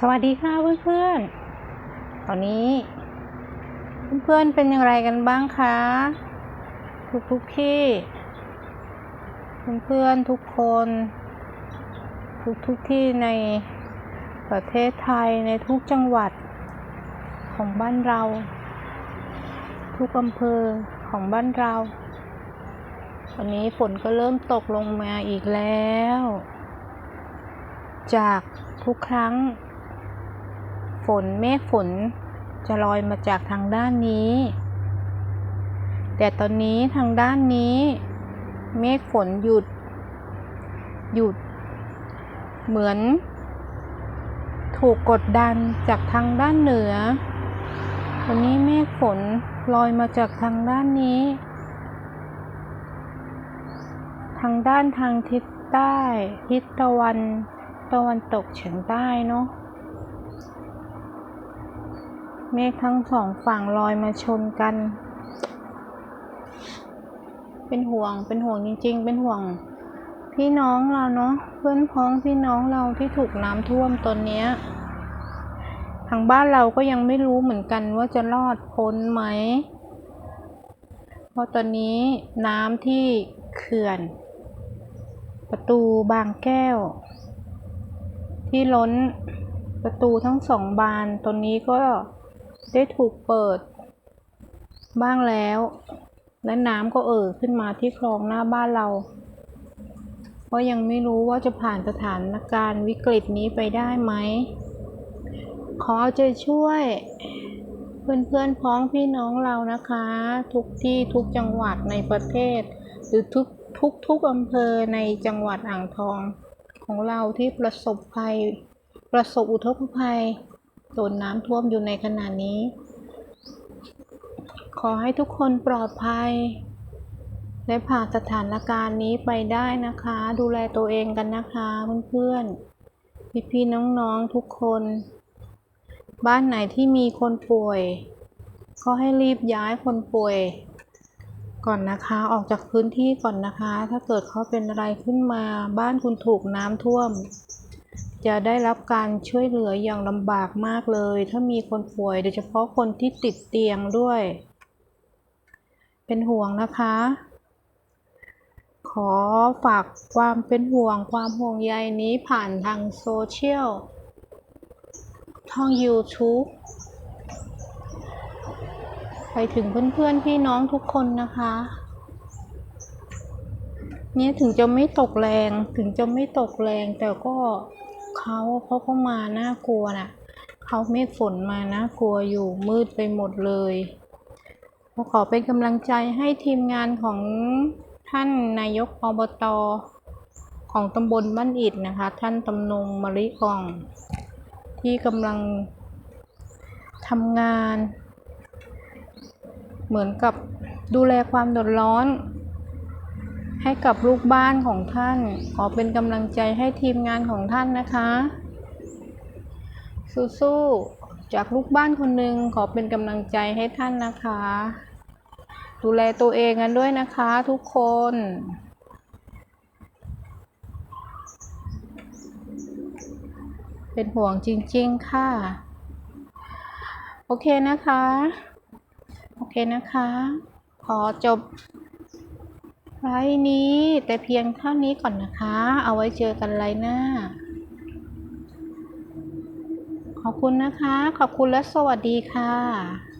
สวัสดีค่ะเพื่อนๆ ตอนนี้ เพื่อนๆเป็นอย่างไรกันบ้างคะทุกทุกๆที่ เพื่อนๆทุกคนทุกทุกๆที่ในประเทศไทยในทุกจังหวัดของบ้านเรา ทุกอำเภอของบ้านเรา วันนี้ฝนก็เริ่มตกลงมาอีกแล้ว จากทุกครั้ง ฝนเมฆฝนจะลอยมาจากทางด้านนี้ แต่ตอนนี้ทางด้านนี้ เมฆฝนหยุด หยุด เหมือน ถูกกดดันจากทางด้านเหนือ วันนี้เมฆฝนลอยมาจากทางด้านนี้ ทางด้านทางทิศใต้ ทิศตะวัน ตะวันตกเฉียงใต้เนาะ เมฆทั้งสองฝั่งลอยมาชนกัน เป็นห่วง เป็นห่วงจริง ๆ เป็นห่วง พี่น้องเราเนาะ เพื่อนพ้องพี่น้องเราที่ถูกน้ำท่วมตอนเนี้ย ทางบ้านเราก็ยังไม่รู้เหมือนกันว่าจะรอดพ้นไหม เพราะตอนนี้น้ำที่เขื่อน ประตูบางแก้ว ที่ล้นประตูทั้งสองบานตอนนี้ก็ ได้ถูกเปิด บ้างแล้ว และน้ำก็เอ่อขึ้นมาที่คลองหน้าบ้านเราเพราะยังไม่รู้ว่าจะผ่านสถานการณ์วิกฤตนี้ไปได้ไหม ขอเอาใจช่วย เพื่อนๆพ้องพี่น้องเรานะคะ ทุกที่ทุกจังหวัดในประเทศ หรือทุกทุกทุกอำเภอในจังหวัดอ่างทองของเราที่ประสบภัย ประสบอุทกภัย โดนน้ำท่วมอยู่ในขณะนี้ ขอให้ทุกคนปลอดภัย และผ่านสถานการณ์นี้ไปได้นะคะ ดูแลตัวเองกันนะคะเพื่อนๆ พี่ๆน้องๆทุกคน บ้านไหนที่มีคนป่วย ก็ให้รีบย้ายคนป่วย ก่อนนะคะออกจากพื้นที่ก่อนนะคะ ถ้าเกิดเขาเป็นอะไรขึ้นมาบ้านคุณถูกน้ำท่วม จะได้รับการช่วยเหลืออย่างลำบากมากเลย ถ้ามีคนป่วยโดยเฉพาะคนที่ติดเตียงด้วย เป็นห่วงนะคะ ขอฝากความเป็นห่วงความห่วงใยนี้ผ่านทางโซเชียลท่อง YouTube ไปถึงเพื่อนๆพี่น้องทุกคนนะคะเนี่ยถึงจะไม่ตกแรงถึงจะไม่ตกแรงแต่ก็ เขาเขาก็มาน่ากลัวน่ะเขาเมฆฝนมาน่ากลัวอยู่มืดไปหมดเลยขอเป็นกำลังใจให้ทีมงานของท่านนายกอบตของตำบลบ้านอิดนะคะ ท่านตำนงมะลิอ่อง ที่กำลังทำงาน เหมือนกับดูแลความเดือดร้อน ให้กับลูกบ้านของท่าน ขอเป็นกำลังใจให้ทีมงานของท่านนะคะ สู้ๆจากลูกบ้านคนหนึ่งขอเป็นกำลังใจให้ท่านนะคะ ดูแลตัวเองกันด้วยนะคะทุกคนเป็นห่วงจริง ๆ ค่ะ โอเคนะคะ โอเคนะคะ ขอจบ ไลฟ์นี้แต่เพียงเท่านี้ก่อนนะคะ เอาไว้เจอกันไลฟ์หน้า ขอบคุณนะคะ ขอบคุณและสวัสดีค่ะ